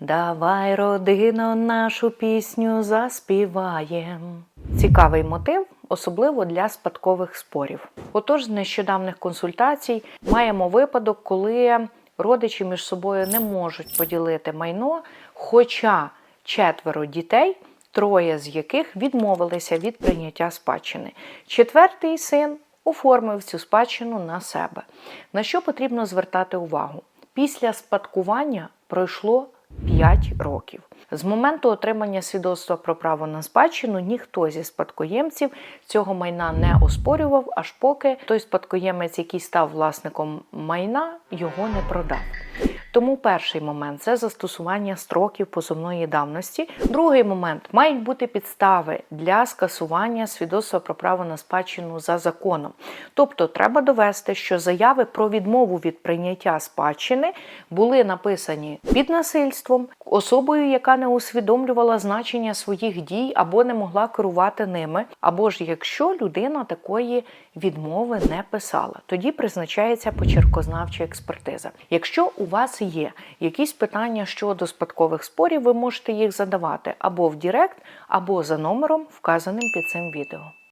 Давай, родино, нашу пісню заспіваєм. Цікавий мотив, особливо для спадкових спорів. Отож, з нещодавних консультацій маємо випадок, коли родичі між собою не можуть поділити майно, хоча четверо дітей, троє з яких відмовилися від прийняття спадщини. Четвертий син оформив цю спадщину на себе. На що потрібно звертати увагу? Після спадкування пройшло 5 років. З моменту отримання свідоцтва про право на спадщину ніхто зі спадкоємців цього майна не оспорював, аж поки той спадкоємець, який став власником майна, його не продав. Тому перший момент це застосування строків позовної давності. Другий момент мають бути підстави для скасування свідоцтва про право на спадщину за законом. Тобто треба довести, що заяви про відмову від прийняття спадщини були написані під насильством особою, яка не усвідомлювала значення своїх дій або не могла керувати ними, або ж якщо людина такої відмови не писала, тоді призначається почеркознавча експертиза. Якщо у вас є якісь питання щодо спадкових спорів, ви можете їх задавати або в Дірект, або за номером, вказаним під цим відео.